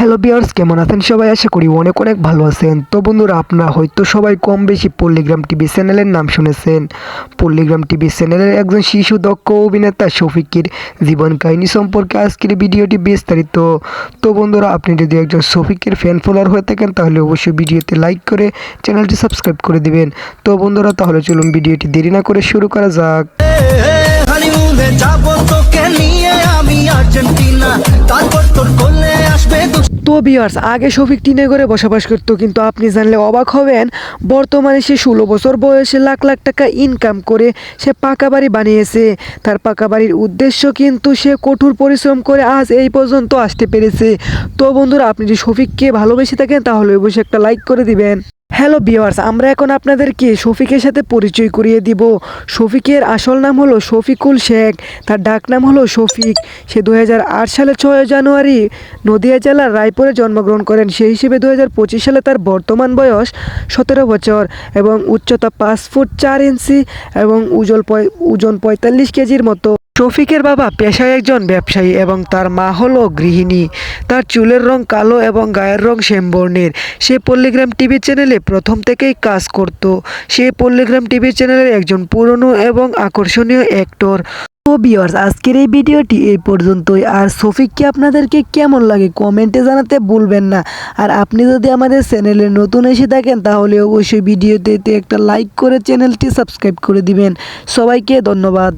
Hello বিয়ার্স কেমন আছেন সবাই? আশা করি অনেক অনেক ভালো আছেন। তো বন্ধুরা, আপনারা হয়তো সবাই কম বেশি পল্লিগ্রাম টিভি চ্যানেলের নাম শুনেছেন। পল্লিগ্রাম টিভি চ্যানেলের একজন শিশু দক্ষ অভিনেতা শফিকের জীবন কাহিনী সম্পর্কে আজকের ভিডিওটি বিস্তারিত। তো বন্ধুরা, আপনি যদি একজন শফিকের ফ্যান ফলোয়ার হয়ে থাকেন, তাহলে অবশ্যই ভিডিওতে লাইক করে চ্যানেলটি সাবস্ক্রাইব করে দিবেন। তো বন্ধুরা, তাহলে চলুন ভিডিওটি দেরি না করে শুরু করা যাক। তো বিয়ার্স আগে শফিক টিনে করে বসবাস করতো, কিন্তু আপনি জানলে অবাক হবেন, বর্তমানে সে ষোলো বছর বয়সে লাখ লাখ টাকা ইনকাম করে সে পাকা বাড়ি বানিয়েছে। তার পাকা বাড়ির উদ্দেশ্য কিন্তু সে কঠোর পরিশ্রম করে আজ এই পর্যন্ত আসতে পেরেছে। তো বন্ধুরা, আপনি যদি শফিককে ভালোবেসে থাকেন, তাহলে অবশ্যই একটা লাইক করে দিবেন। হ্যালো বিয়ার্স আমরা এখন আপনাদেরকে শফিকের সাথে পরিচয় করিয়ে দিব। শফিকের আসল নাম হলো শফিকুল শেখ, তার ডাক নাম হলো শফিক। সে দু হাজার আট সালে ছয় জানুয়ারি নদিয়া জেলার রায়পুরে জন্মগ্রহণ করেন। সেই হিসেবে দু হাজার পঁচিশ সালে তার বর্তমান বয়স সতেরো বছর এবং উচ্চতা পাঁচ ফুট চার ইঞ্চি এবং ওজন ওজন পঁয়তাল্লিশ কেজির মতো। শফিকের বাবা পেশায় একজন ব্যবসায়ী এবং তার মা হলো গৃহিণী। তার চুলের রং কালো এবং গায়ের রং শ্যামবর্ণের সে পল্লিগ্রাম টিভি চ্যানেলে প্রথম থেকেই কাজ করত। সে পল্লিগ্রাম টিভি চ্যানেলের একজন পুরনো এবং আকর্ষণীয় অ্যাক্টর তো বিয়ার্স আজকের এই ভিডিওটি এই পর্যন্তই। আর সফিককে আপনাদেরকে কেমন লাগে কমেন্টে জানাতে ভুলবেন না। আর আপনি যদি আমাদের চ্যানেলে নতুন এসে থাকেন, তাহলে অবশ্যই ভিডিওতে একটা লাইক করে চ্যানেলটি সাবস্ক্রাইব করে দিবেন। সবাইকে ধন্যবাদ।